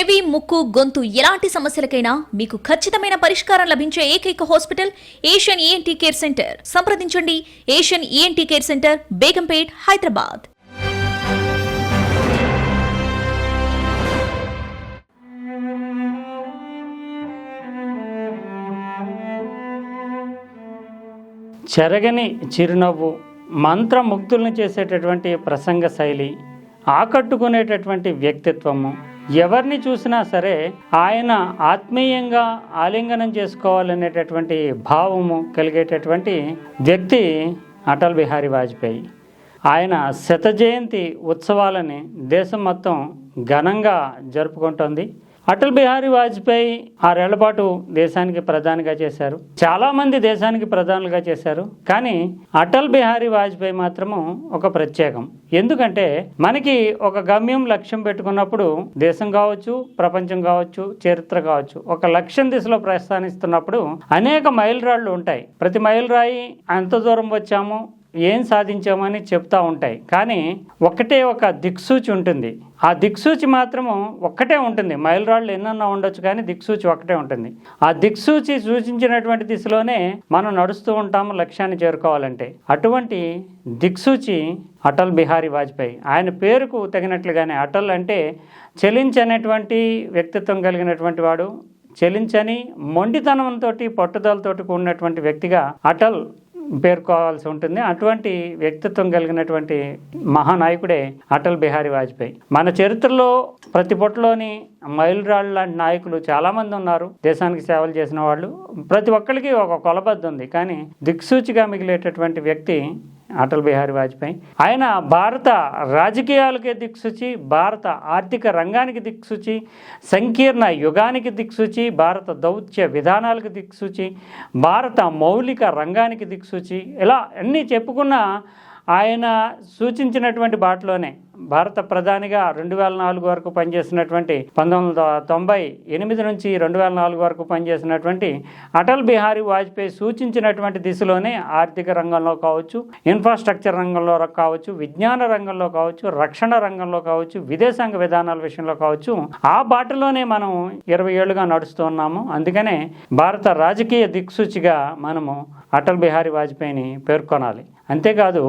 చెవి ముక్కు గొంతు ఎలాంటి సమస్యలకైనా మీకు ఖచ్చితమైన పరిష్కారం లభించే ఏకైక hospital Asian ENT care centre. సంప్రదించండి. Asian ENT care centre Begumpet Hyderabad. చెరగని చిరునవ్వు మంత్రముగ్ధులను చేసేటటువంటి ప్రసంగ శైలి ఆకట్టుకునేటటువంటి వ్యక్తిత్వము ఎవరిని చూసినా సరే ఆయన ఆత్మీయంగా ఆలింగనం చేసుకోవాలనేటటువంటి భావము కలిగేటటువంటి వ్యక్తి అటల్ బిహారీ వాజ్పేయి. ఆయన శత జయంతి ఉత్సవాలని దేశం మొత్తం ఘనంగా జరుపుకుంటోంది. అటల్ బిహారీ వాజ్పేయి ఆరేళ్ళ పాటు దేశానికి ప్రధానిగా చేశారు. చాలా మంది దేశానికి ప్రధానులుగా చేశారు. కానీ అటల్ బిహారీ వాజ్పేయి మాత్రము ఒక ప్రత్యేకం. ఎందుకంటే మనకి ఒక గమ్యం లక్ష్యం పెట్టుకున్నప్పుడు దేశం కావచ్చు ప్రపంచం కావచ్చు చరిత్ర కావచ్చు ఒక లక్ష్యం దిశలో ప్రస్థానిస్తున్నప్పుడు అనేక మైలురాళ్ళు ఉంటాయి. ప్రతి మైలురాయి ఎంత దూరం వచ్చాము ఏం సాధించామని చెప్తూ ఉంటాయి. కానీ ఒకటే ఒక దిక్సూచి ఉంటుంది. ఆ దిక్సూచి మాత్రము ఒక్కటే ఉంటుంది. మైలురాళ్ళు ఎన్నన్నా ఉండొచ్చు కానీ దిక్సూచి ఒకటే ఉంటుంది. ఆ దిక్సూచి సూచించినటువంటి దిశలోనే మనం నడుస్తూ ఉంటాము లక్ష్యాన్ని చేరుకోవాలంటే. అటువంటి దిక్సూచి అటల్ బిహారీ వాజ్పేయి. ఆయన పేరుకు తగినట్లుగానే అటల్ అంటే చెలించనేటువంటి వ్యక్తిత్వం కలిగినటువంటి వాడు. చెలించని మొండితనంతో పట్టుదలతోటి కూడినటువంటి వ్యక్తిగా అటల్ పేర్కోవాల్సి ఉంటుంది. అటువంటి వ్యక్తిత్వం కలిగినటువంటి మహానాయకుడే అటల్ బిహారీ వాజ్పేయి. మన చరిత్రలో ప్రతి పొట్టలోని మైలురాళ్ళు లాంటి నాయకులు చాలామంది ఉన్నారు. దేశానికి సేవలు చేసిన వాళ్ళు. ప్రతి ఒక్కరికి ఒక కొలబద్ద ఉంది. కానీ దిక్సూచిగా మిగిలేటటువంటి వ్యక్తి అటల్ బిహారీ వాజ్పేయి. ఆయన భారత రాజకీయాలకే దిక్సూచి భారత ఆర్థిక రంగానికి దిక్సూచి సంకీర్ణ యుగానికి దిక్సూచి భారత దౌత్య విధానాలకు దిక్సూచి భారత మౌలిక రంగానికి దిక్సూచి ఇలా అన్నీ చెప్పుకున్న ఆయన సూచించినటువంటి బాటలోనే భారత ప్రధానిగా రెండు వేల నాలుగు వరకు పనిచేసినటువంటి పంతొమ్మిది వందల తొంభై ఎనిమిది నుంచి రెండు వేల నాలుగు వరకు పనిచేసినటువంటి అటల్ బిహారీ వాజ్పేయి సూచించినటువంటి దిశలోనే ఆర్థిక రంగంలో కావచ్చు ఇన్ఫ్రాస్ట్రక్చర్ రంగంలో కావచ్చు విజ్ఞాన రంగంలో కావచ్చు రక్షణ రంగంలో కావచ్చు విదేశాంగ విధానాల విషయంలో కావచ్చు ఆ బాటలోనే మనం ఇరవై ఏళ్ళుగా నడుస్తూ ఉన్నాము. అందుకనే భారత రాజకీయ దిక్సూచిగా మనము అటల్ బిహారీ వాజ్పేయిని పేర్కొనాలి. అంతేకాదు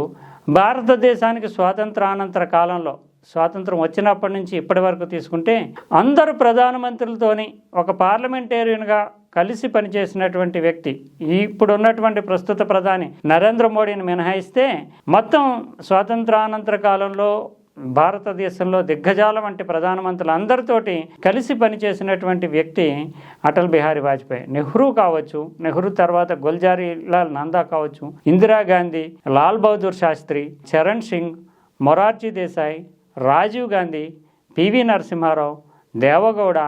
భారతదేశానికి స్వాతంత్రానంతర కాలంలో స్వాతంత్రం వచ్చినప్పటి నుంచి ఇప్పటి వరకు తీసుకుంటే అందరు ప్రధానమంత్రులతోని ఒక పార్లమెంటేరియన్గా కలిసి పనిచేసినటువంటి వ్యక్తి ఇప్పుడు ఉన్నటువంటి ప్రస్తుత ప్రధాని నరేంద్ర మోడీని మినహాయిస్తే మొత్తం స్వాతంత్రానంతర కాలంలో భారతదేశంలో దిగ్గజాలం వంటి ప్రధానమంత్రులు అందరితోటి కలిసి పనిచేసినటువంటి వ్యక్తి అటల్ బిహారీ వాజ్పేయి. నెహ్రూ కావచ్చు నెహ్రూ తర్వాత గుల్జారీలాల్ నందా కావచ్చు ఇందిరాగాంధీ లాల్ బహదూర్ శాస్త్రి చరణ్ సింగ్ మొరార్జీ దేశాయ్ రాజీవ్ గాంధీ పివి నరసింహారావు దేవగౌడ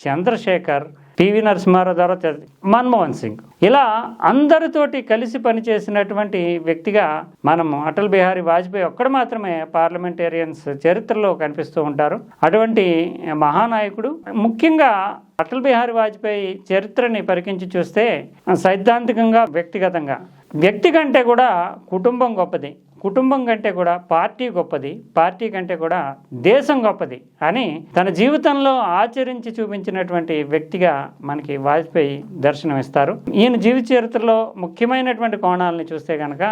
చంద్రశేఖర్ పివి నరసింహారావు తర్వాత మన్మోహన్ సింగ్. ఇలా అందరితోటి కలిసి పనిచేసినటువంటి వ్యక్తిగా మనము అటల్ బిహారీ వాజ్పేయి ఒక్కడ మాత్రమే పార్లమెంటేరియన్స్ చరిత్రలో కనిపిస్తూ ఉంటారు. అటువంటి మహానాయకుడు ముఖ్యంగా అటల్ బిహారీ వాజ్పేయి చరిత్రని పరికించి చూస్తే సైద్ధాంతికంగా వ్యక్తిగతంగా. వ్యక్తి కంటే కూడా కుటుంబం గొప్పది. కుటుంబం కంటే కూడా పార్టీ గొప్పది పార్టీ కంటే కూడా దేశం గొప్పది అని తన జీవితంలో ఆచరించి చూపించినటువంటి వ్యక్తిగా మనకి వాజ్పేయి దర్శనం ఇస్తారు ఈయన జీవిత చరిత్రలో ముఖ్యమైనటువంటి కోణాలని చూస్తే కనుక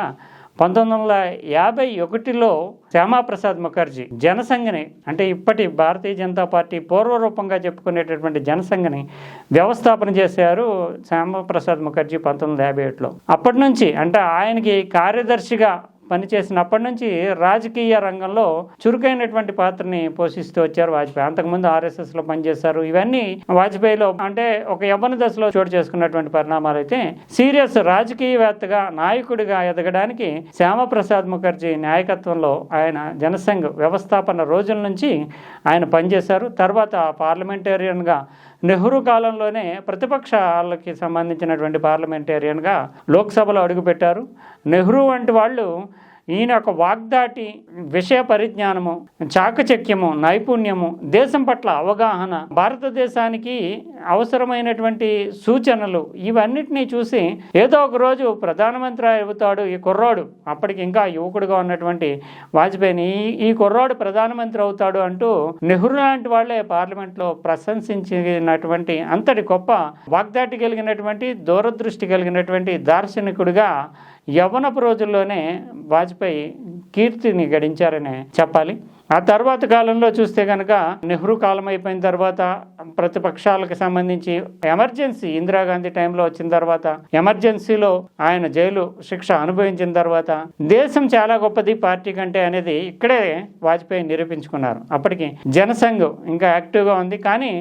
పంతొమ్మిది వందల యాభై ఒకటిలో శ్యామాప్రసాద్ ముఖర్జీ జనసంఘని అంటే ఇప్పటి భారతీయ జనతా పార్టీ పూర్వరూపంగా చెప్పుకునేటటువంటి జనసంఘని వ్యవస్థాపన చేశారు శ్యామప్రసాద్ ముఖర్జీ పంతొమ్మిది వందల యాభై ఒకటిలో అప్పటి నుంచి అంటే ఆయనకి కార్యదర్శిగా పనిచేసినప్పటి నుంచి రాజకీయ రంగంలో చురుకైనటువంటి పాత్రని పోషిస్తూ వచ్చారు వాజ్పేయి. అంతకుముందు ఆర్ఎస్ఎస్లో పనిచేశారు. ఇవన్నీ వాజ్పేయిలో అంటే ఒక యవ్వన దశలో చోటు చేసుకున్నటువంటి పరిణామాలు అయితే సీరియస్ రాజకీయవేత్తగా నాయకుడిగా ఎదగడానికి శ్యామప్రసాద్ ముఖర్జీ నాయకత్వంలో ఆయన జనసంఘ్ వ్యవస్థాపన రోజుల నుంచి ఆయన పనిచేశారు. తర్వాత పార్లమెంటేరియన్గా నెహ్రూ కాలంలోనే ప్రతిపక్షాలకి సంబంధించినటువంటి పార్లమెంటేరియన్గా లోక్సభలో అడుగుపెట్టారు. నెహ్రూ వంటి వాళ్ళు ఈయన యొక్క వాగ్దాటి విషయ పరిజ్ఞానము చాకచక్యము నైపుణ్యము దేశం పట్ల అవగాహన భారతదేశానికి అవసరమైనటువంటి సూచనలు ఇవన్నిటినీ చూసి ఏదో ఒక రోజు ప్రధానమంత్రి అవుతాడు ఈ కుర్రాడు. అప్పటికి ఇంకా యువకుడుగా ఉన్నటువంటి వాజ్పేయిని ఈ ఈ కుర్రాడు ప్రధానమంత్రి అవుతాడు అంటూ నెహ్రూ లాంటి వాళ్ళే పార్లమెంట్లో ప్రశంసించినటువంటి అంతటి గొప్ప వాగ్దాటి కలిగినటువంటి దూరదృష్టి కలిగినటువంటి దార్శనికుడిగా యవ్వనపు రోజుల్లోనే వాజ్పేయి కీర్తిని గడించారని చెప్పాలి. ఆ తర్వాత కాలంలో చూస్తే కనుక నెహ్రూ కాలం అయిపోయిన తర్వాత ప్రతిపక్షాలకు సంబంధించి ఎమర్జెన్సీ ఇందిరాగాంధీ టైంలో వచ్చిన తర్వాత ఎమర్జెన్సీలో ఆయన జైలు శిక్ష అనుభవించిన తర్వాత దేశం చాలా గొప్పది పార్టీ కంటే అనేది ఇక్కడే వాజ్పేయి నిరూపించుకున్నారు. అప్పటికి జనసంఘ్ ఇంకా యాక్టివ్గా ఉంది. కానీ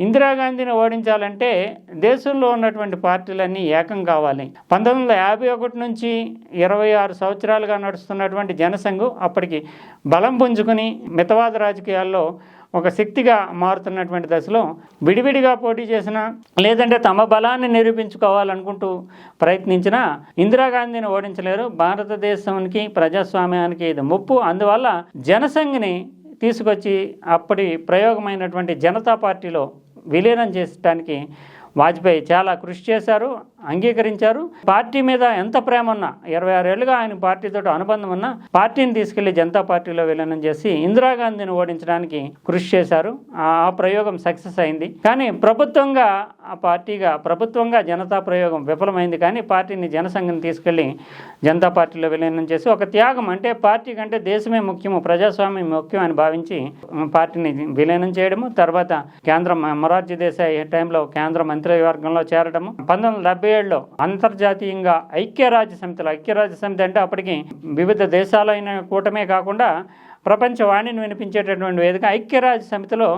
ఇందిరాగాంధీని ఓడించాలంటే దేశంలో ఉన్నటువంటి పార్టీలన్నీ ఏకం కావాలి. పంతొమ్మిది వందల యాభై ఒకటి నుంచి ఇరవై ఆరు సంవత్సరాలుగా నడుస్తున్నటువంటి జనసంఘం అప్పటికి బలం పుంజుకుని మితవాద రాజకీయాల్లో ఒక శక్తిగా మారుతున్నటువంటి దశలో విడివిడిగా పోటీ చేసిన లేదంటే తమ బలాన్ని నిరూపించుకోవాలనుకుంటూ ప్రయత్నించిన ఇందిరాగాంధీని ఓడించలేరు. భారతదేశానికి ప్రజాస్వామ్యానికి ఇది ముప్పు. అందువల్ల జనసంఘ్ని తీసుకొచ్చి అప్పటి ప్రయోగమైనటువంటి జనతా పార్టీలో విలీనం చేసడానికి వాజ్పేయి చాలా కృషి చేశారు అంగీకరించారు. పార్టీ మీద ఎంత ప్రేమ ఉన్నా ఇరవై ఆరేళ్ళుగా ఆయన పార్టీతో అనుబంధం ఉన్నా పార్టీని తీసుకెళ్ళి జనతా పార్టీలో విలీనం చేసి ఇందిరాగాంధీని ఓడించడానికి కృషి చేశారు. ఆ ప్రయోగం సక్సెస్ అయింది. కానీ ప్రభుత్వంగా ఆ పార్టీగా ప్రభుత్వంగా జనతా ప్రయోగం విఫలమైంది. కానీ పార్టీని జనసంఘం తీసుకెళ్ళి జనతా పార్టీలో విలీనం చేసి ఒక త్యాగం అంటే పార్టీ కంటే దేశమే ముఖ్యము ప్రజాస్వామ్యం ముఖ్యం అని భావించి పార్టీని విలీనం చేయడము. తర్వాత కేంద్రం మొరార్జీ దేశాయి టైంలో కేంద్ర మంత్రివర్గంలో చేరడము పంతొమ్మిది వందల డెబ్బై ఏడులో అంతర్జాతీయంగా ఐక్యరాజ్య సమితిలో ఐక్యరాజ్య సమితి అంటే అప్పటికి వివిధ దేశాలైన కూటమే కాకుండా ప్రపంచ వాణిని వినిపించేటటువంటి వేదిక ఐక్యరాజ్య సమితిలో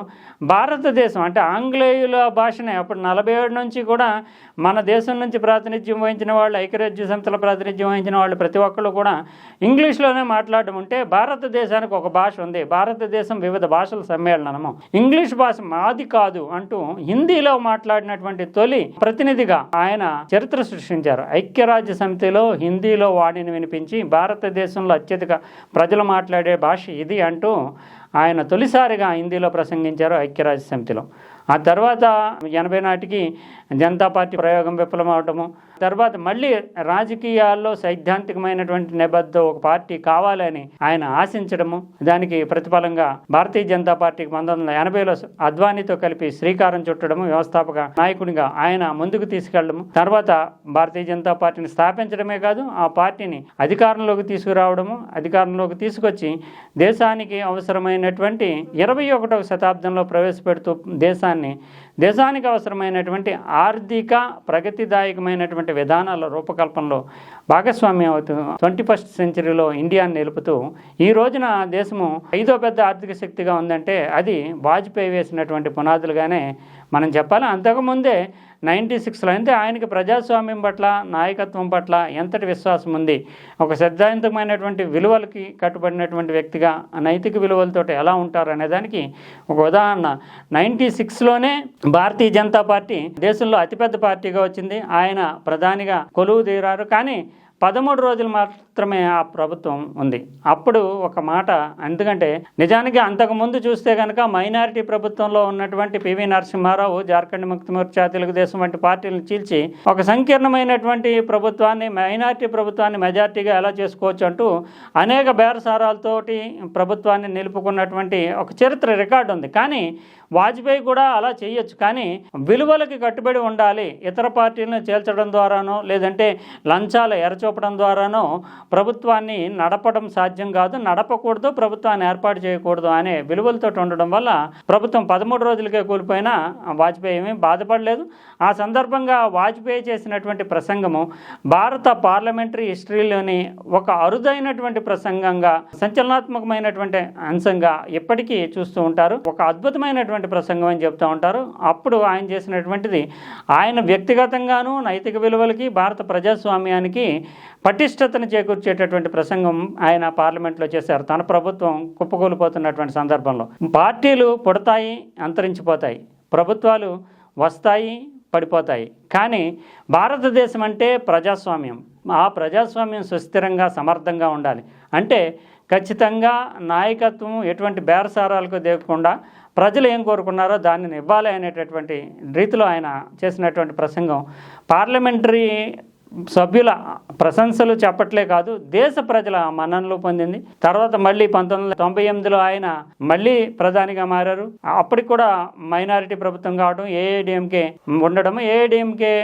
భారతదేశం అంటే ఆంగ్లేయుల భాషనే. అప్పుడు నలభై ఏడు నుంచి కూడా మన దేశం నుంచి ప్రాతినిధ్యం వహించిన వాళ్ళు ఐక్యరాజ్య సమితిలో ప్రాతినిధ్యం వహించిన వాళ్ళు ప్రతి ఒక్కళ్ళు కూడా ఇంగ్లీష్లోనే మాట్లాడడం ఉంటే భారతదేశానికి ఒక భాష ఉంది. భారతదేశం వివిధ భాషల సమ్మేళనము. ఇంగ్లీష్ భాష మాది కాదు అంటూ హిందీలో మాట్లాడినటువంటి తొలి ప్రతినిధిగా ఆయన చరిత్ర సృష్టించారు. ఐక్యరాజ్య సమితిలో హిందీలో వాణిని వినిపించి భారతదేశంలో అత్యధిక ప్రజలు మాట్లాడే భాష ఇది అంటూ ఆయన తొలిసారిగా హిందీలో ప్రసంగించారు ఐక్యరాజ్య సమితిలో. ఆ తర్వాత ఎనభై నాటికి జనతా పార్టీ ప్రయోగం విఫలమవటము. తర్వాత మళ్ళీ రాజకీయాల్లో సైద్ధాంతికమైనటువంటి నిబద్ధ ఒక పార్టీ కావాలని ఆయన ఆశించడము. దానికి ప్రతిఫలంగా భారతీయ జనతా పార్టీకి పంతొమ్మిది వందల ఎనభైలో అద్వానీతో కలిపి శ్రీకారం చుట్టడము వ్యవస్థాపక నాయకునిగా ఆయన ముందుకు తీసుకెళ్ళడము తర్వాత భారతీయ జనతా పార్టీని స్థాపించడమే కాదు ఆ పార్టీని అధికారంలోకి తీసుకురావడము అధికారంలోకి తీసుకొచ్చి దేశానికి అవసరమైనటువంటి ఇరవై ఒకటవ శతాబ్దంలో ప్రవేశపెడుతూ దేశాన్ని దేశానికి అవసరమైనటువంటి ఆర్థిక ప్రగతిదాయకమైనటువంటి విధానాల రూపకల్పనలో భాగస్వామ్యం అవుతూ ట్వంటీ ఫస్ట్ సెంచరీలో ఇండియాని నిలుపుతూ ఈ రోజున దేశము ఐదో పెద్ద ఆర్థిక శక్తిగా ఉందంటే అది వాజ్పేయి వేసినటువంటి పునాదులుగానే మనం చెప్పాలి? అంతకుముందే నైంటీ సిక్స్లో అయితే ఆయనకి ప్రజాస్వామ్యం పట్ల నాయకత్వం పట్ల ఎంతటి విశ్వాసం ఉంది? ఒక సిద్ధాంతమైనటువంటి విలువలకి కట్టుబడినటువంటి వ్యక్తిగా నైతిక విలువలతో ఎలా ఉంటారు అనేదానికి ఒక ఉదాహరణ. నైంటీ సిక్స్లోనే భారతీయ జనతా పార్టీ దేశంలో అతిపెద్ద పార్టీగా వచ్చింది. ఆయన ప్రధానిగా కొలువు తీరారు. కానీ పదమూడు రోజులు మాత్రమే ఆ ప్రభుత్వం ఉంది. అప్పుడు ఒక మాట ఎందుకంటే నిజానికి అంతకుముందు చూస్తే కనుక మైనారిటీ ప్రభుత్వంలో ఉన్నటువంటి పివి నరసింహారావు జార్ఖండ్ ముక్తి మోర్చా తెలుగుదేశం వంటి పార్టీలను చీల్చి ఒక సంకీర్ణమైనటువంటి ప్రభుత్వాన్ని మైనారిటీ ప్రభుత్వాన్ని మెజార్టీగా ఎలా చేసుకోవచ్చు అంటూ అనేక బేరసారాలతోటి ప్రభుత్వాన్ని నిలుపుకున్నటువంటి ఒక చరిత్ర రికార్డు ఉంది. కానీ వాజ్పేయి కూడా అలా చేయొచ్చు కానీ విలువలకి కట్టుబడి ఉండాలి. ఇతర పార్టీలను చేల్చడం ద్వారానో లేదంటే లంచాలు ఎరచూపడం ద్వారానో ప్రభుత్వాన్ని నడపడం సాధ్యం కాదు. నడపకూడదు ప్రభుత్వాన్ని ఏర్పాటు చేయకూడదు అనే విలువలతో ఉండడం వల్ల ప్రభుత్వం పదమూడు రోజులకే కూలిపోయినా వాజ్పేయి ఏమీ బాధపడలేదు. ఆ సందర్భంగా వాజ్పేయి చేసినటువంటి ప్రసంగము భారత పార్లమెంటరీ హిస్టరీలోని ఒక అరుదైనటువంటి ప్రసంగంగా సంచలనాత్మకమైనటువంటి అంశంగా ఎప్పటికీ చూస్తూ ఉంటారు. ఒక అద్భుతమైనటువంటి ప్రసంగం అని చెప్తూ ఉంటారు. అప్పుడు ఆయన చేసినటువంటిది ఆయన వ్యక్తిగతంగాను నైతిక విలువలకి భారత ప్రజాస్వామ్యానికి పటిష్టతను చేకూర్చేటటువంటి ప్రసంగం ఆయన పార్లమెంట్లో చేశారు. తన ప్రభుత్వం కుప్పకూలిపోతున్నటువంటి సందర్భంలో. పార్టీలు పుడతాయి అంతరించిపోతాయి. ప్రభుత్వాలు వస్తాయి పడిపోతాయి. కానీ భారతదేశం అంటే ప్రజాస్వామ్యం. ఆ ప్రజాస్వామ్యం సుస్థిరంగా సమర్థంగా ఉండాలి. అంటే ఖచ్చితంగా నాయకత్వం ఎటువంటి బేరసారాలకు దిగకుండా ప్రజలు ఏం కోరుకున్నారో దానిని ఇవ్వాలి అనేటటువంటి రీతిలో ఆయన చేసినటువంటి ప్రసంగం. పార్లమెంటరీ సభ్యుల ప్రశంసలు చెప్పట్లే కాదు దేశ ప్రజల మన్ననలు పొందింది. తర్వాత మళ్ళీ పంతొమ్మిది వందల తొంభై ఎనిమిదిలో ఆయన మళ్ళీ ప్రధానిగా మారారు. అప్పటికి కూడా మైనారిటీ ప్రభుత్వం కావడం ఏఐడిఎంకే ఉండడం ఏఐడిఎంకే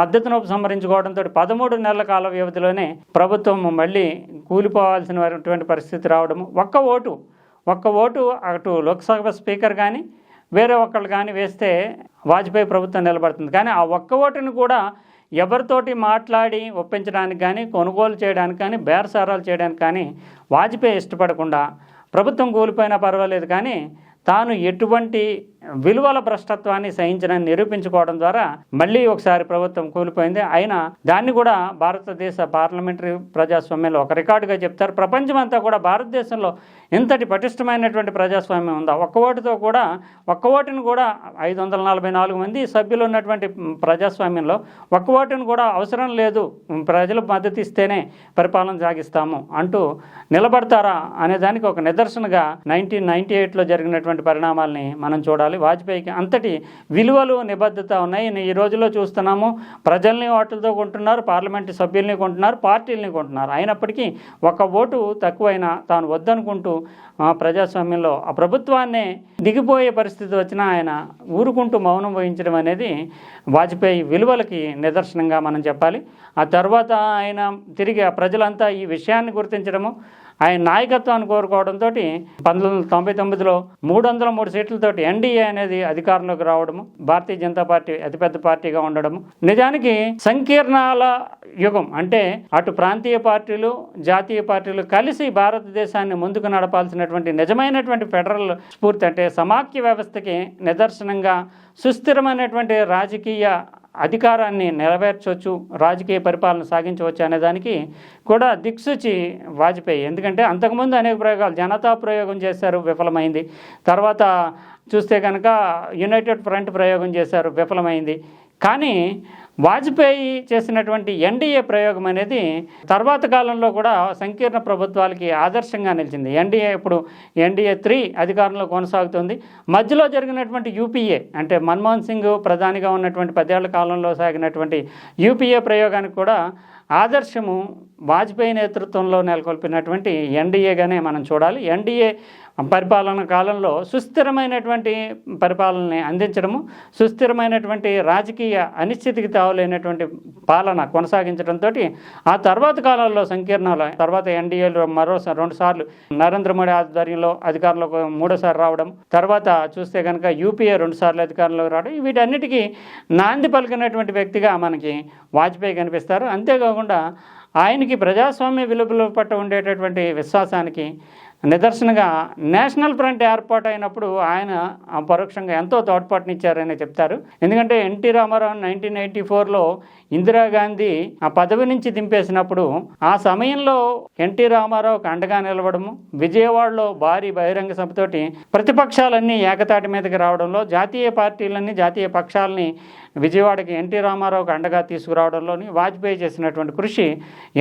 మద్దతును ఉపసంహరించుకోవడంతో పదమూడు నెలల కాల వ్యవధిలోనే ప్రభుత్వం మళ్ళీ కూలిపోవాల్సినటువంటి పరిస్థితి రావడము. ఒక్క ఓటు ఒక్క ఓటు అటు లోక్సభ స్పీకర్ కానీ వేరే ఒకళ్ళు కానీ వేస్తే వాజ్పేయి ప్రభుత్వం నిలబడుతుంది. కానీ ఆ ఒక్క ఓటును కూడా ఎవరితోటి మాట్లాడి ఒప్పించడానికి కానీ కొనుగోలు చేయడానికి కానీ బేరసారాలు చేయడానికి కానీ వాజ్పేయి ఇష్టపడకుండా ప్రభుత్వం కూలిపోయినా పర్వాలేదు కానీ తాను ఎటువంటి విలువల భ్రష్టత్వాన్ని సహించనని నిరూపించుకోవడం ద్వారా మళ్ళీ ఒకసారి ప్రభుత్వం కూలిపోయింది. అయినా దాన్ని కూడా భారతదేశ పార్లమెంటరీ ప్రజాస్వామ్యంలో ఒక రికార్డుగా చెప్తారు. ప్రపంచమంతా కూడా భారతదేశంలో ఇంతటి పటిష్టమైనటువంటి ప్రజాస్వామ్యం ఉందా? ఒక్క ఓటుతో కూడా ఒక్క ఓటును కూడా ఐదు వందల నలభై నాలుగు మంది సభ్యులు ఉన్నటువంటి ప్రజాస్వామ్యంలో ఒక్క ఓటును కూడా అవసరం లేదు. ప్రజలు మద్దతు ఇస్తేనే పరిపాలన సాగిస్తాము అంటూ నిలబడతారా అనే దానికి ఒక నిదర్శనగా నైన్టీన్ నైన్టీ ఎయిట్లో జరిగినటువంటి పరిణామాల్ని మనం చూడాలి. వాజ్పేయికి అంతటి విలువలు నిబద్ధత ఉన్నాయి. ఈ రోజుల్లో చూస్తున్నాము ప్రజల్ని ఓట్లతో కొంటున్నారు పార్లమెంటు సభ్యుల్ని కొంటున్నారు పార్టీలని కొంటున్నారు. అయినప్పటికీ ఒక ఓటు తక్కువైనా తాను వద్దనుకుంటూ ఆ, ప్రజాస్వామ్యంలో ఆ ప్రభుత్వాన్నే దిగిపోయే పరిస్థితి వచ్చినా ఆయన ఊరుకుంటూ మౌనం వహించడం అనేది వాజ్పేయి విలువలకి నిదర్శనంగా మనం చెప్పాలి. ఆ తర్వాత ఆయన తిరిగి ఆ ప్రజలంతా ఈ విషయాన్ని గుర్తించడము ఆయన నాయకత్వాన్ని కోరుకోవడంతో పంతొమ్మిది వందల తొంభై తొమ్మిదిలో మూడు వందల మూడు సీట్లతోటి ఎన్డీఏ అనేది అధికారంలోకి రావడము భారతీయ జనతా పార్టీ అతిపెద్ద పార్టీగా ఉండడము. నిజానికి సంకీర్ణాల యుగం అంటే అటు ప్రాంతీయ పార్టీలు జాతీయ పార్టీలు కలిసి భారతదేశాన్ని ముందుకు నడపాల్సినటువంటి నిజమైనటువంటి ఫెడరల్ స్ఫూర్తి అంటే సమాఖ్య వ్యవస్థకి నిదర్శనంగా సుస్థిరమైనటువంటి రాజకీయ అధికారాన్ని నెరవేర్చవచ్చు రాజకీయ పరిపాలన సాగించవచ్చు అనే దానికి కూడా దిక్సూచి వాజ్పేయి. ఎందుకంటే అంతకుముందు అనేక ప్రయోగాలు జనతా ప్రయోగం చేశారు విఫలమైంది. తర్వాత చూస్తే కనుక యునైటెడ్ ఫ్రంట్ ప్రయోగం చేశారు విఫలమైంది. కానీ వాజ్పేయి చేసినటువంటి ఎన్డీఏ ప్రయోగం అనేది తర్వాత కాలంలో కూడా సంకీర్ణ ప్రభుత్వాలకి ఆదర్శంగా నిలిచింది. ఎన్డీఏ ఇప్పుడు ఎన్డీఏ త్రీ అధికారంలో కొనసాగుతుంది. మధ్యలో జరిగినటువంటి యూపీఏ అంటే మన్మోహన్ సింగ్ ప్రధానిగా ఉన్నటువంటి పదేళ్ళ కాలంలో సాగినటువంటి యూపీఏ ప్రయోగానికి కూడా ఆదర్శము వాజ్పేయి నేతృత్వంలో నెలకొల్పినటువంటి ఎన్డీఏగానే మనం చూడాలి. ఎన్డీఏ పరిపాలన కాలంలో సుస్థిరమైనటువంటి పరిపాలనని అందించడము సుస్థిరమైనటువంటి రాజకీయ అనిశ్చితికి తావులేనటువంటి పాలన కొనసాగించడంతో ఆ తర్వాత కాలంలో సంకీర్ణాలు తర్వాత ఎన్డీఏలో మరో రెండు సార్లు నరేంద్ర మోడీ ఆధ్వర్యంలో అధికారంలోకి మూడోసారి రావడం తర్వాత చూస్తే కనుక యూపీఏ రెండుసార్లు అధికారంలోకి రావడం వీటన్నిటికీ నాంది పలికినటువంటి వ్యక్తిగా మనకి వాజ్పేయి కనిపిస్తారు. అంతేకాకుండా ఆయనకి ప్రజాస్వామ్య విలువల పట్ల ఉండేటటువంటి విశ్వాసానికి నిదర్శనగా నేషనల్ ఫ్రంట్ ఏర్పాటు అయినప్పుడు ఆయన ఆ పరోక్షంగా ఎంతో తోడ్పాటునిచ్చారని చెప్తారు. ఎందుకంటే ఎన్టీ రామారావు నైన్టీన్ ఎయిటీ ఫోర్లో ఇందిరాగాంధీ ఆ పదవి నుంచి దింపేసినప్పుడు ఆ సమయంలో ఎన్టీ రామారావుకి అండగా నిలవడము విజయవాడలో భారీ బహిరంగ సభతోటి ప్రతిపక్షాలన్నీ ఏకతాటి మీదకి రావడంలో జాతీయ పార్టీలన్నీ జాతీయ పక్షాలని విజయవాడకి ఎన్టీ రామారావుకి అండగా తీసుకురావడంలోని వాజ్పేయి చేసినటువంటి కృషి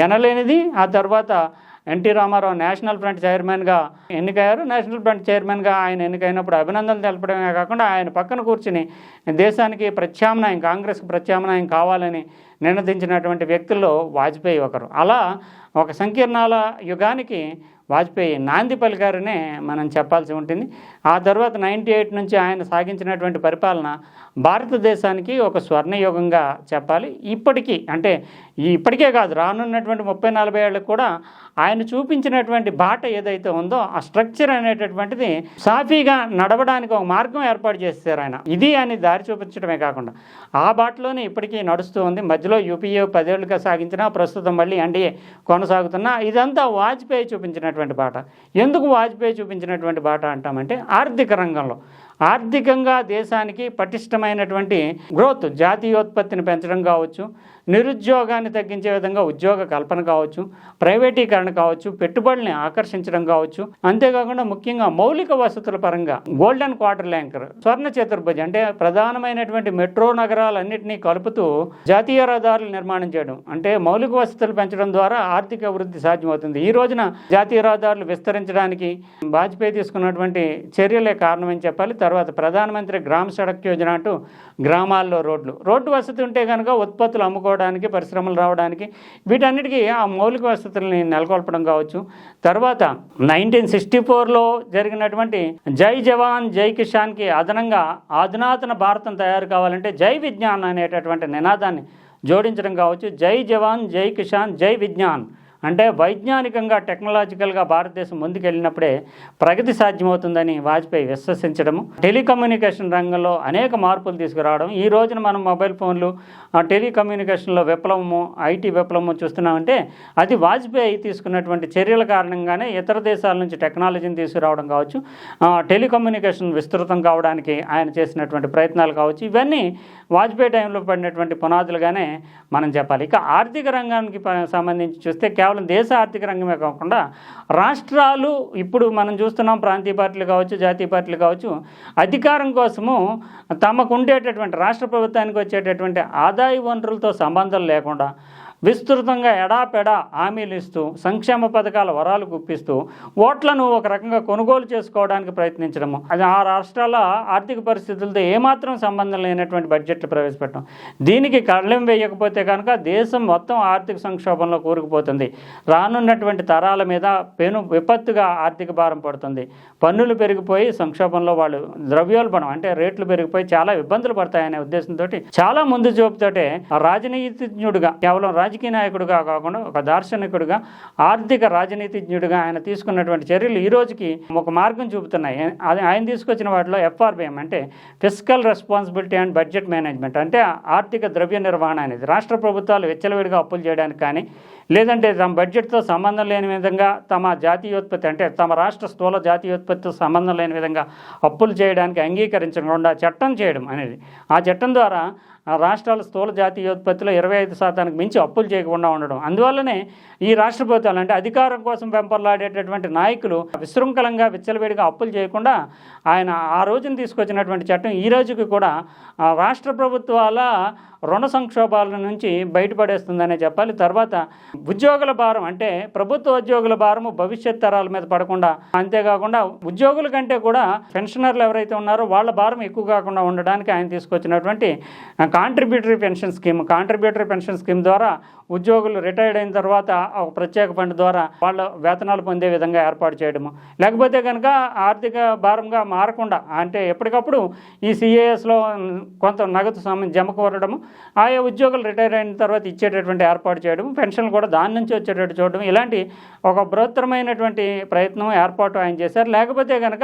ఎనలేనిది. ఆ తర్వాత ఎన్టీ రామారావు నేషనల్ ఫ్రంట్ చైర్మన్గా ఎన్నికయ్యారు. నేషనల్ ఫ్రంట్ చైర్మన్గా ఆయన ఎన్నికైనప్పుడు అభినందనలు తెలపడమే కాకుండా ఆయన పక్కన కూర్చుని దేశానికి ప్రత్యామ్నాయం కాంగ్రెస్కి ప్రత్యామ్నాయం కావాలని నిర్ణయించినటువంటి వ్యక్తుల్లో వాజ్పేయి ఒకరు. అలా ఒక సంకీర్ణాల యుగానికి వాజ్పేయి నాంది పలికారనే మనం చెప్పాల్సి ఉంటుంది. ఆ తర్వాత నైంటీ ఎయిట్ నుంచి ఆయన సాగించినటువంటి పరిపాలన భారతదేశానికి ఒక స్వర్ణయుగంగా చెప్పాలి. ఇప్పటికీ అంటే ఇప్పటికే కాదు రానున్నటువంటి ముప్పై నలభై ఏళ్ళకు కూడా ఆయన చూపించినటువంటి బాట ఏదైతే ఉందో ఆ స్ట్రక్చర్ అనేటటువంటిది సాఫీగా నడవడానికి ఒక మార్గం ఏర్పాటు చేశారు ఆయన. ఇది అని దారి చూపించడమే కాకుండా ఆ బాటలోనే ఇప్పటికీ నడుస్తూ ఉంది. మధ్యలో యూపీఏ పదేళ్ళుగా సాగించినా ప్రస్తుతం మళ్ళీ ఎన్డీఏ కొనసాగుతున్నా. ఇదంతా వాజ్పేయి చూపించినటువంటి బాట. ఎందుకు వాజ్పేయి చూపించినటువంటి బాట అంటామంటే ఆర్థిక రంగంలో. ఆర్థికంగా దేశానికి పటిష్టమైనటువంటి గ్రోత్ జాతీయోత్పత్తిని పెంచడం కావచ్చు నిరుద్యోగాన్ని తగ్గించే విధంగా ఉద్యోగ కల్పన కావచ్చు ప్రైవేటీకరణ కావచ్చు పెట్టుబడుల్ని ఆకర్షించడం కావచ్చు. అంతేకాకుండా ముఖ్యంగా మౌలిక వసతుల పరంగా గోల్డెన్ క్వార్టర్ ల్యాంకర్ స్వర్ణ చతుర్భుజ అంటే ప్రధానమైనటువంటి మెట్రో నగరాలన్నింటినీ కలుపుతూ జాతీయ రహదారులు నిర్మాణం చేయడం. అంటే మౌలిక వసతులు పెంచడం ద్వారా ఆర్థిక అభివృద్ధి సాధ్యమవుతుంది. ఈ రోజున జాతీయ రహదారులు విస్తరించడానికి వాజ్పేయి తీసుకున్నటువంటి చర్యలే కారణమని చెప్పాలి. తర్వాత ప్రధానమంత్రి గ్రామ సడక్ యోజన అంటూ గ్రామాల్లో రోడ్లు. రోడ్డు వసతి ఉంటే కనుక ఉత్పత్తులు అమ్ముకోవడానికి పరిశ్రమలు రావడానికి వీటన్నిటికీ ఆ మౌలిక వసతుల్ని నెలకొల్పడం కావచ్చు. తర్వాత నైన్టీన్ సిక్స్టీ ఫోర్లో జరిగినటువంటి జై జవాన్ జై కిషాన్కి అదనంగా అధునాతన భారతం తయారు కావాలంటే జై విజ్ఞాన్ అనేటటువంటి నినాదాన్ని జోడించడం కావచ్చు. జై జవాన్ జై కిషాన్ జై విజ్ఞాన్. అంటే వైజ్ఞానికంగా టెక్నాలజికల్గా భారతదేశం ముందుకెళ్ళినప్పుడే ప్రగతి సాధ్యమవుతుందని వాజ్పేయి విశ్వసించడము. టెలికమ్యూనికేషన్ రంగంలో అనేక మార్పులు తీసుకురావడం. ఈ రోజున మనం మొబైల్ ఫోన్లు టెలికమ్యూనికేషన్లో విప్లవము ఐటీ విప్లవము చూస్తున్నామంటే అది వాజ్పేయి తీసుకున్నటువంటి చర్యల కారణంగానే ఇతర దేశాల నుంచి టెక్నాలజీని తీసుకురావడం కావచ్చు టెలికమ్యూనికేషన్ విస్తృతం కావడానికి ఆయన చేసినటువంటి ప్రయత్నాలు కావచ్చు. ఇవన్నీ వాజ్పేయి టైంలో పడినటువంటి పునాదులుగానే మనం చెప్పాలి. ఇక ఆర్థిక రంగానికి ప- సంబంధించి చూస్తే కేవలం దేశ ఆర్థిక రంగమే కాకుండా రాష్ట్రాలు ఇప్పుడు మనం చూస్తున్నాం ప్రాంతీయ పార్టీలు కావచ్చు జాతీయ పార్టీలు కావచ్చు అధికారం కోసము తమకు ఉండేటటువంటి రాష్ట్ర ప్రభుత్వానికి వచ్చేటటువంటి ఆదాయ వనరులతో సంబంధం లేకుండా విస్తృతంగా ఎడాపెడా హామీలు ఇస్తూ సంక్షేమ పథకాల వరాలు గుప్పిస్తూ ఓట్లను ఒక రకంగా కొనుగోలు చేసుకోవడానికి ప్రయత్నించడము. అది ఆ రాష్ట్రాల ఆర్థిక పరిస్థితులతో ఏమాత్రం సంబంధం లేనటువంటి బడ్జెట్లు ప్రవేశపెట్టడం. దీనికి కళ్ళెం వేయకపోతే కనుక దేశం మొత్తం ఆర్థిక సంక్షోభంలో కూరుకుపోతుంది. రానున్నటువంటి తరాల మీద పెను విపత్తుగా ఆర్థిక భారం పడుతుంది. పన్నులు పెరిగిపోయి సంక్షోభంలో వాళ్ళు ద్రవ్యోల్బణం అంటే రేట్లు పెరిగిపోయి చాలా ఇబ్బందులు పడతాయనే ఉద్దేశంతో చాలా ముందు చూపుతోటే రాజనీతిజ్ఞుడుగా కేవలం రాజ రాజకీయ నాయకుడిగా కాకుండా ఒక దార్శనికుడిగా ఆర్థిక రాజనీతిజ్ఞుడిగా ఆయన తీసుకున్నటువంటి చర్యలు ఈ రోజుకి ఒక మార్గం చూపుతున్నాయి. అది ఆయన తీసుకొచ్చిన వాటిలో ఎఫ్ఆర్బిఎం అంటే fiscal responsibility and budget management అంటే ఆర్థిక ద్రవ్య నిర్వహణ అనేది. రాష్ట్ర ప్రభుత్వాలు వెచ్చలవిడిగా అప్పులు చేయడానికి కానీ లేదంటే తమ బడ్జెట్తో సంబంధం లేని విధంగా తమ జాతీయోత్పత్తి అంటే తమ రాష్ట్ర స్థూల జాతీయోత్పత్తితో సంబంధం లేని విధంగా అప్పులు చేయడానికి అంగీకరించకుండా చట్టం చేయడం అనేది. ఆ చట్టం ద్వారా రాష్ట్రాలు స్థూల జాతీయోత్పత్తిలో ఇరవై ఐదు శాతానికి మించి అప్పులు చేయకుండా ఉండడం. అందువల్లనే ఈ రాష్ట్ర ప్రభుత్వాలు అంటే అధికారం కోసం వెంపర్లాడేటటువంటి నాయకులు విశృంఖలంగా విచ్చలవిడిగా అప్పులు చేయకుండా ఆయన ఆ రోజున తీసుకొచ్చినటువంటి చట్టం ఈ రోజుకి కూడా ఆ రాష్ట్ర ప్రభుత్వాల రుణ సంక్షోభాల నుంచి బయటపడేస్తుందనే చెప్పాలి. తర్వాత ఉద్యోగుల భారం అంటే ప్రభుత్వ ఉద్యోగుల భారము భవిష్యత్ తరాల మీద పడకుండా అంతేకాకుండా ఉద్యోగుల కంటే కూడా పెన్షనర్లు ఎవరైతే ఉన్నారో వాళ్ళ భారం ఎక్కువ కాకుండా ఉండడానికి ఆయన తీసుకొచ్చినటువంటి contributory pension scheme contributory pension scheme ద్వారా ఉద్యోగులు రిటైర్డ్ అయిన తర్వాత ఒక ప్రత్యేక ఫండ్ ద్వారా వాళ్ళ వేతనాలు పొందే విధంగా ఏర్పాటు చేయడము. లేకపోతే కనుక ఆర్థిక భారంగా మారకుండా అంటే ఎప్పటికప్పుడు ఈ సిఏఎస్లో కొంత నగదు జమ కోరడము ఆయా ఉద్యోగులు రిటైర్ అయిన తర్వాత ఇచ్చేటటువంటి ఏర్పాటు చేయడం పెన్షన్లు కూడా దాని నుంచి వచ్చేటట్టు చూడడం ఇలాంటి ఒక బృహత్తరమైనటువంటి ప్రయత్నం ఏర్పాటు ఆయన చేశారు. లేకపోతే కనుక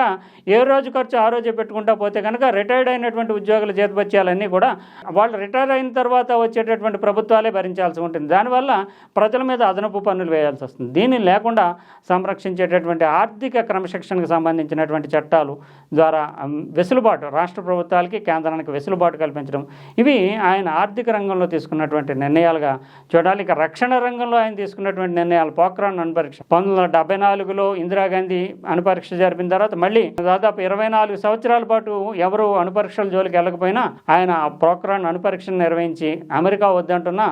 ఏ రోజు ఖర్చు ఆ రోజే పెట్టుకుంటా పోతే కనుక రిటైర్డ్ అయినటువంటి ఉద్యోగుల జీతభత్యాలన్నీ కూడా వాళ్ళు రిటైర్ అయిన తర్వాత వచ్చేటటువంటి ప్రభుత్వాలే భరించాల్సి ఉంటుంది. దానివల్ల ప్రజల మీద అదనపు పన్నులు వేయాల్సి వస్తుంది. దీన్ని లేకుండా సంరక్షించేటటువంటి ఆర్థిక క్రమశిక్షణకు సంబంధించినటువంటి చట్టాలు ద్వారా వెసులుబాటు రాష్ట్ర ప్రభుత్వాలకి కేంద్రానికి వెసులుబాటు కల్పించడం. ఇవి ఆయన ఆర్థిక రంగంలో తీసుకున్నటువంటి నిర్ణయాలుగా చూడాలి. ఇక రక్షణ రంగంలో ఆయన తీసుకున్నటువంటి నిర్ణయాలు పోక్రాన్ అణుపరీక్ష. పంతొమ్మిది వందల డెబ్బై నాలుగులో ఇందిరాగాంధీ అణుపరీక్ష జరిపిన తర్వాత మళ్ళీ దాదాపు ఇరవై నాలుగు సంవత్సరాల పాటు ఎవరు అణుపరీక్షల జోలికి వెళ్ళకపోయినా ఆయన ఆ పోఖ్రాన్ అణుపరీక్షను నిర్వహించి అమెరికా వద్దంటున్న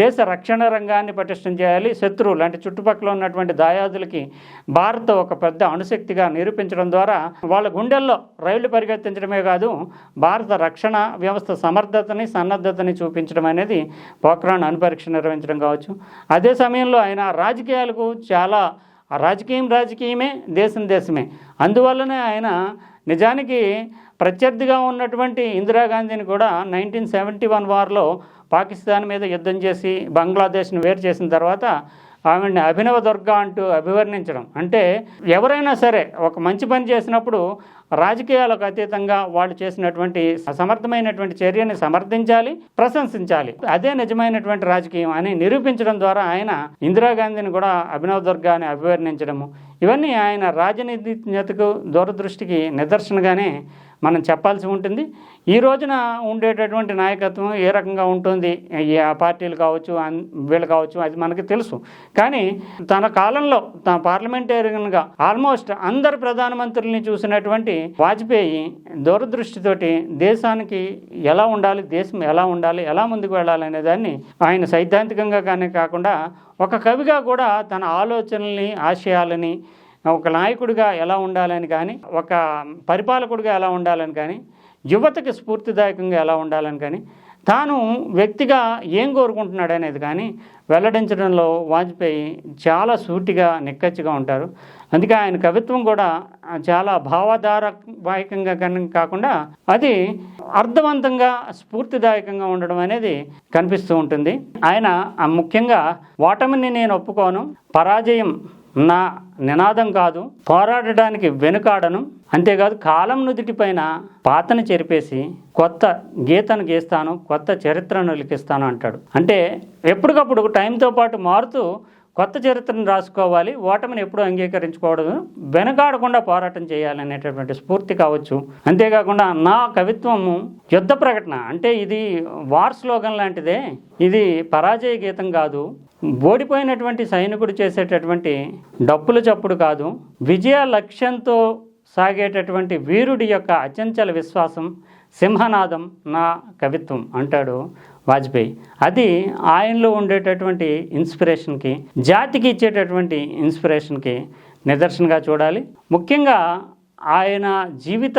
దేశ రక్షణ రంగాన్ని పటిష్టం చేయాలి. శత్రువులు అంటే చుట్టుపక్కల ఉన్నటువంటి దాయాదులకి భారత్ ఒక పెద్ద అణుశక్తిగా నిరూపించడం ద్వారా వాళ్ళ గుండెల్లో రైళ్ళు పరిగెత్తించడమే కాదు భారత రక్షణ వ్యవస్థ సమర్థతని సన్నద్ధతని చూపించడం అనేది పోఖ్రాన్ అణుపరీక్ష నిర్వహించడం కావచ్చు. అదే సమయంలో ఆయన రాజకీయాలకు చాలా ఆ రాజకీయం రాజకీయమే దేశం దేశమే. అందువల్లనే ఆయన నిజానికి ప్రత్యర్థిగా ఉన్నటువంటి ఇందిరాగాంధీని కూడా నైన్టీన్ సెవెంటీ వన్ వార్లో పాకిస్తాన్ మీద యుద్ధం చేసి బంగ్లాదేశ్ను వేరు చేసిన తర్వాత ఆమెని అభినవ దుర్గా అంటూ అభివర్ణించడం. అంటే ఎవరైనా సరే ఒక మంచి పని చేసినప్పుడు రాజకీయాలకు అతీతంగా వాళ్ళు చేసినటువంటి సమర్థమైనటువంటి చర్యని సమర్థించాలి ప్రశంసించాలి. అదే నిజమైనటువంటి రాజకీయం అని నిరూపించడం ద్వారా ఆయన ఇందిరాగాంధీని కూడా అభినవ్ దుర్గా అని అభివర్ణించడము. ఇవన్నీ ఆయన రాజనీతిజ్ఞతకు దూరదృష్టికి నిదర్శనగానే మనం చెప్పాల్సి ఉంటుంది. ఈ రోజున ఉండేటటువంటి నాయకత్వం ఏ రకంగా ఉంటుంది? ఆ పార్టీలు కావచ్చు అన్- వీళ్ళు కావచ్చు అది మనకి తెలుసు. కానీ తన కాలంలో తన పార్లమెంటేరియన్గా ఆల్మోస్ట్ అందరు ప్రధానమంత్రుల్ని చూసినటువంటి వాజ్పేయి దూరదృష్టితోటి దేశానికి ఎలా ఉండాలి దేశం ఎలా ఉండాలి ఎలా ముందుకు వెళ్ళాలి అనే దాన్ని ఆయన సైద్ధాంతికంగా కానీ కాకుండా ఒక కవిగా కూడా తన ఆలోచనల్ని ఆశయాలని ఒక నాయకుడిగా ఎలా ఉండాలని కానీ ఒక పరిపాలకుడిగా ఎలా ఉండాలని కానీ యువతకి స్ఫూర్తిదాయకంగా ఎలా ఉండాలని కానీ తాను వ్యక్తిగా ఏం కోరుకుంటున్నాడు అనేది కానీ వెల్లడించడంలో వాజ్పేయి చాలా సూటిగా నిక్కచ్చిగా ఉంటారు. అందుకే ఆయన కవిత్వం కూడా చాలా భావధారవాహికంగా కనుక కాకుండా అది అర్థవంతంగా స్ఫూర్తిదాయకంగా ఉండడం అనేది కనిపిస్తూ ఉంటుంది. ఆయన ముఖ్యంగా ఓటమిని నేను ఒప్పుకోను పరాజయం నా నినాదం కాదు పోరాడటానికి వెనుకాడను. అంతేకాదు కాలం నుదుటిపైన పాతను చెరిపేసి కొత్త గీతను గీస్తాను కొత్త చరిత్రను లిఖిస్తాను అంటాడు. అంటే ఎప్పటికప్పుడు టైంతో పాటు మారుతూ కొత్త చరిత్రను రాసుకోవాలి ఓటమిని ఎప్పుడూ అంగీకరించుకోవడం వెనకాడకుండా పోరాటం చేయాలనేటటువంటి స్ఫూర్తి కావచ్చు. అంతేకాకుండా నా కవిత్వము యుద్ధ ప్రకటన అంటే ఇది వార్ స్లోగన్ లాంటిదే ఇది పరాజయ గీతం కాదు ఓడిపోయినటువంటి సైనికుడు చేసేటటువంటి డప్పుల చప్పుడు కాదు విజయ లక్ష్యంతో సాగేటటువంటి వీరుడి యొక్క అచంచల విశ్వాసం సింహనాదం నా కవిత్వం అంటాడు వాజ్పేయి. అది ఆయనలో ఉండేటటువంటి ఇన్స్పిరేషన్కి జాతికి ఇచ్చేటటువంటి ఇన్స్పిరేషన్కి నిదర్శనగా చూడాలి. ముఖ్యంగా ఆయన జీవిత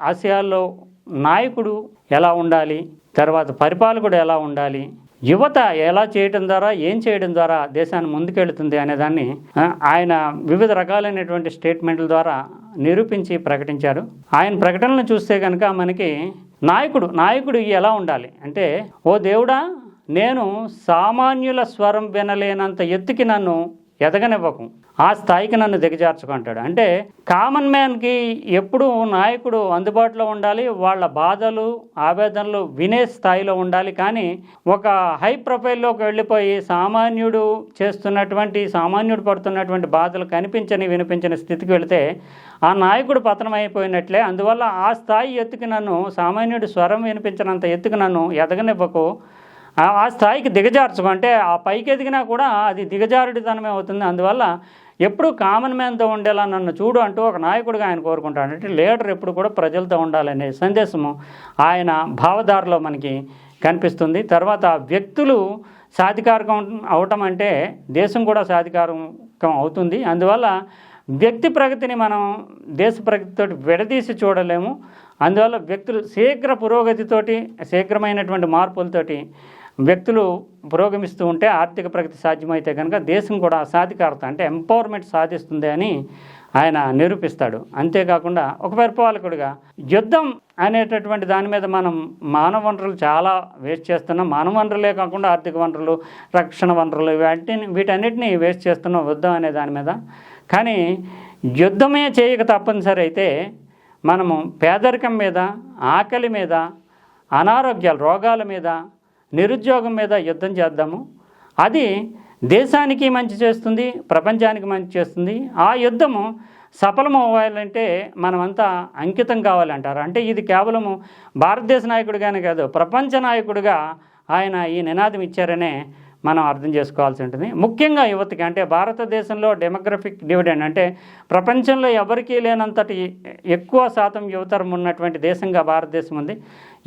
ఆశయాల్లో నాయకుడు ఎలా ఉండాలి తర్వాత పరిపాలకుడు ఎలా ఉండాలి యువత ఎలా చేయడం ద్వారా ఏం చేయడం ద్వారా దేశాన్ని ముందుకెళ్తుంది అనేదాన్ని ఆయన వివిధ రకాలైనటువంటి స్టేట్మెంట్ల ద్వారా నిరూపించి ప్రకటించారు. ఆయన ప్రకటనలు చూస్తే కనుక మనకి నాయకుడు నాయకుడు ఎలా ఉండాలి? అంటే ఓ దేవుడా నేను సామాన్యుల స్వరం వినలేనంత ఎత్తుకి నన్ను ఎదగనివ్వకు. ఆ స్థాయికి నన్ను దిగజార్చుకుంటాడు అంటే కామన్ మ్యాన్కి ఎప్పుడూ నాయకుడు అందుబాటులో ఉండాలి వాళ్ళ బాధలు ఆవేదనలు వినే స్థాయిలో ఉండాలి. కానీ ఒక హై ప్రొఫైల్లోకి వెళ్ళిపోయి సామాన్యుడు చేస్తున్నటువంటి సామాన్యుడు పడుతున్నటువంటి బాధలు కనిపించని వినిపించని స్థితికి వెళితే ఆ నాయకుడు పతనం అయిపోయినట్లే అందువల్ల ఆ స్థాయి ఎత్తుకి నన్ను సామాన్యుడు స్వరం వినిపించినంత ఎత్తుకు నన్ను ఎదగనివ్వకు. ఆ- స్థాయికి దిగజార్చుకుంటే ఆ పైకి ఎదిగినా కూడా అది దిగజారుడితనమే అవుతుంది. అందువల్ల ఎప్పుడు కామన్ మ్యాన్తో ఉండేలా నన్ను చూడు అంటూ ఒక నాయకుడిగా ఆయన కోరుకుంటాడు. అంటే లీడర్ ఎప్పుడు కూడా ప్రజలతో ఉండాలనే సందేశము ఆయన భావధారలో మనకి కనిపిస్తుంది. తర్వాత వ్యక్తులు సాధికారకం అవటం అంటే దేశం కూడా సాధికారకం అవుతుంది. అందువల్ల వ్యక్తి ప్రగతిని మనం దేశ ప్రగతితో విడదీసి చూడలేము. అందువల్ల వ్యక్తులు శీఘ్ర పురోగతితోటి శీఘ్రమైనటువంటి మార్పులతోటి వ్యక్తులు పురోగమిస్తూ ఉంటే ఆర్థిక ప్రగతి సాధ్యమైతే కనుక దేశం కూడా సాధికారత అంటే ఎంపవర్మెంట్ సాధిస్తుంది అని ఆయన నిరూపిస్తాడు. అంతేకాకుండా ఒక పరిపాలకుడిగా యుద్ధం అనేటటువంటి దాని మీద మనం మానవ వనరులు చాలా వేస్ట్ చేస్తున్నాం. మానవ వనరులే కాకుండా ఆర్థిక వనరులు రక్షణ వనరులు వాటిని వీటన్నిటిని వేస్ట్ చేస్తున్నాం యుద్ధం అనే దాని మీద. కానీ యుద్ధమే చేయక తప్పనిసరి అయితే మనము పేదరికం మీద ఆకలి మీద అనారోగ్యాలు రోగాల మీద నిరుద్యోగం మీద యుద్ధం చేద్దాము. అది దేశానికి మంచి చేస్తుంది ప్రపంచానికి మంచి చేస్తుంది. ఆ యుద్ధము సఫలం అవ్వాలంటే మనమంతా అంకితం కావాలంటారు. అంటే ఇది కేవలము భారతదేశ నాయకుడిగానే కాదు ప్రపంచ నాయకుడిగా ఆయన ఈ నినాదం ఇచ్చారనే మనం అర్థం చేసుకోవాల్సి ఉంటుంది. ముఖ్యంగా యువతకి అంటే భారతదేశంలో డెమోగ్రఫిక్ డివిడెండ్ అంటే ప్రపంచంలో ఎవరికీ లేనంతటి ఎక్కువ శాతం యువతరం ఉన్నటువంటి దేశంగా భారతదేశం ఉంది.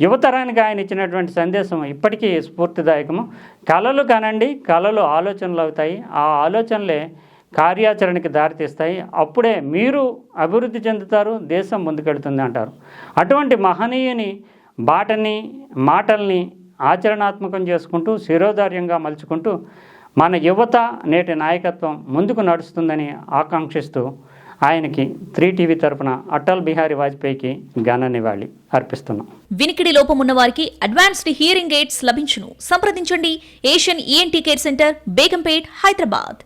యువతరానికి ఆయన ఇచ్చినటువంటి సందేశం ఇప్పటికీ స్ఫూర్తిదాయకము. కళలు కనండి కళలు ఆలోచనలు అవుతాయి. ఆ ఆలోచనలే కార్యాచరణకి దారితీస్తాయి. అప్పుడే మీరు అభివృద్ధి చెందుతారు దేశం ముందుకెళ్తుంది అంటారు. అటువంటి మహనీయుని బాటని మాటల్ని ఆచరణాత్మకం చేసుకుంటూ శిరోధార్యంగా మలుచుకుంటూ మన యువత నేటి నాయకత్వం ముందుకు నడుస్తుందని ఆకాంక్షిస్తూ ఆయనకి త్రీ టీవీ తరపున అటల్ బిహారీ వాజ్పేయికి ఘన నివాళి అర్పిస్తున్నాం. వినికిడి లోపం ఉన్న వారికి అడ్వాన్స్డ్ హియరింగ్ ఎయిడ్స్ లభించును. సంప్రదించండి. Asian ENT care centre Begumpet Hyderabad.